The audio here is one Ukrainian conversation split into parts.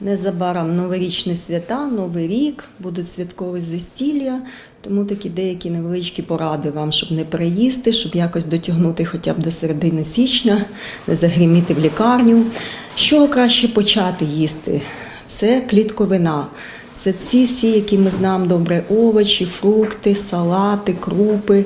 Незабаром новорічні свята, новий рік, будуть святкові застілля, тому такі деякі невеличкі поради вам, щоб не переїсти, щоб якось дотягнути хоча б до середини січня, не загриміти в лікарню. Чого краще почати їсти? Це клітковина. Це ці всі, які ми знаємо добре, овочі, фрукти, салати, крупи.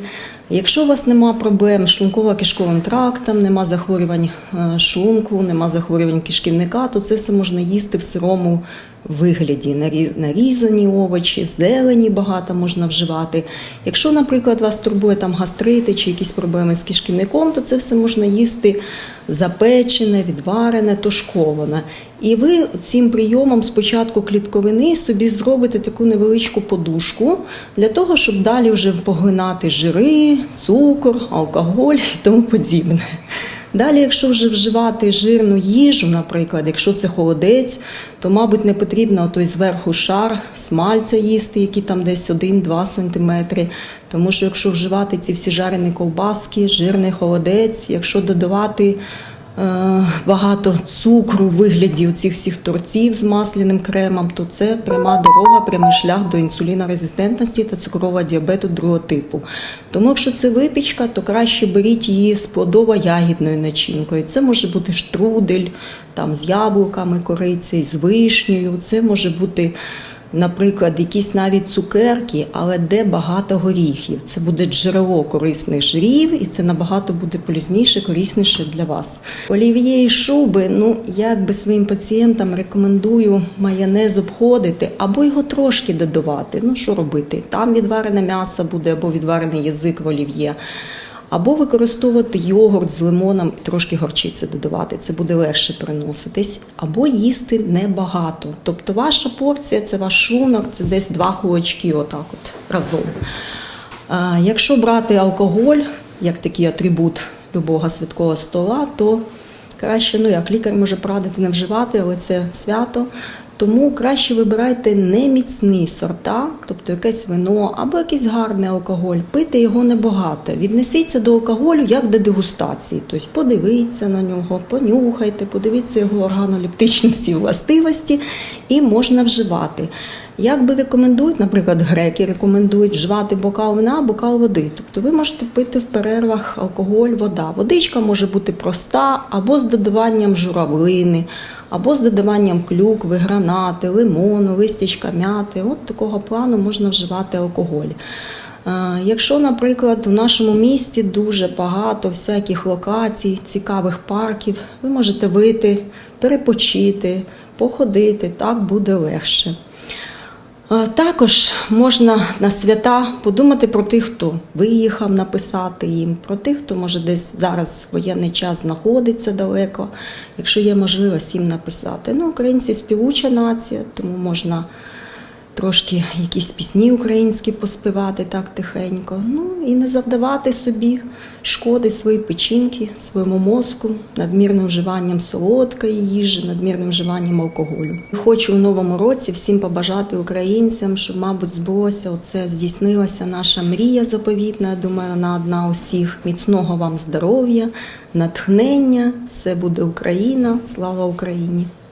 Якщо у вас нема проблем з шлунково-кишковим трактом, нема захворювань е, шлунку, нема захворювань кишківника, то це все можна їсти в сирому вигляді. Нарізані овочі, зелені багато можна вживати. Якщо, наприклад, вас турбує там гастрити чи якісь проблеми з кишківником, то це все можна їсти запечене, відварене, тушковане. І ви цим прийомом спочатку клітковини собі зробите таку невеличку подушку для того, щоб далі вже поглинати жири, цукор, алкоголь і тому подібне. Далі, якщо вже вживати жирну їжу, наприклад, якщо це холодець, то, мабуть, не потрібно той зверху шар смальця їсти, які там десь 1-2 см. Тому що якщо вживати ці всі жарені ковбаски, жирний холодець, якщо додавати багато цукру в вигляді цих всіх тортів з масляним кремом, то це пряма дорога, прямий шлях до інсулінорезистентності та цукрового діабету другого типу. Тому, якщо це випічка, то краще беріть її з плодово-ягідною начинкою. Це може бути штрудель там, з яблуками, корицею, з вишнею. Це може бути. Наприклад, якісь навіть цукерки, але де багато горіхів. Це буде джерело корисних жирів, і це набагато буде полізніше, корисніше для вас. Олів'є і шуби, ну як би своїм пацієнтам рекомендую майонез обходити або його трошки додавати. Ну що робити? Там відварене м'ясо буде або відварений язик в олів'є. Або використовувати йогурт з лимоном і трошки горчиці додавати, це буде легше приноситись, або їсти небагато. Тобто ваша порція це ваш шлунок, це десь два кулачки, отак от разом. Якщо брати алкоголь як такий атрибут любого святкового стола, то краще, ну як лікар може порадити не вживати, але це свято. Тому краще вибирайте не міцні сорта, тобто якесь вино або якийсь гарний алкоголь. Пити його небагато. Віднесіться до алкоголю як до дегустації. Тобто подивіться на нього, понюхайте, подивіться його органолептичні всі властивості і можна вживати. Як би рекомендують, наприклад, греки рекомендують вживати бокал вина, бокал води. Тобто ви можете пити в перервах алкоголь, вода. Водичка може бути проста або з додаванням журавлини, або з додаванням клюкви, гранати, лимону, листячка м'яти. От такого плану можна вживати алкоголь. Е, Якщо, наприклад, у нашому місті дуже багато всяких локацій, цікавих парків, ви можете вийти, перепочити, походити, так буде легше. Е, Також можна на свята подумати про тих, хто виїхав, написати їм, про тих, хто може десь зараз воєнний час знаходиться далеко, якщо є можливість їм написати. Ну, українці співуча нація, тому можна трошки якісь пісні українські поспівати так тихенько. Ну і не завдавати собі шкоди своїй печінки, своєму мозку, надмірним вживанням солодкої їжі, надмірним вживанням алкоголю. Хочу у новому році всім побажати українцям, щоб, мабуть, збулося оце, здійснилася наша мрія заповітна. Я думаю, вона одна усіх. Міцного вам здоров'я, натхнення. Все буде Україна. Слава Україні!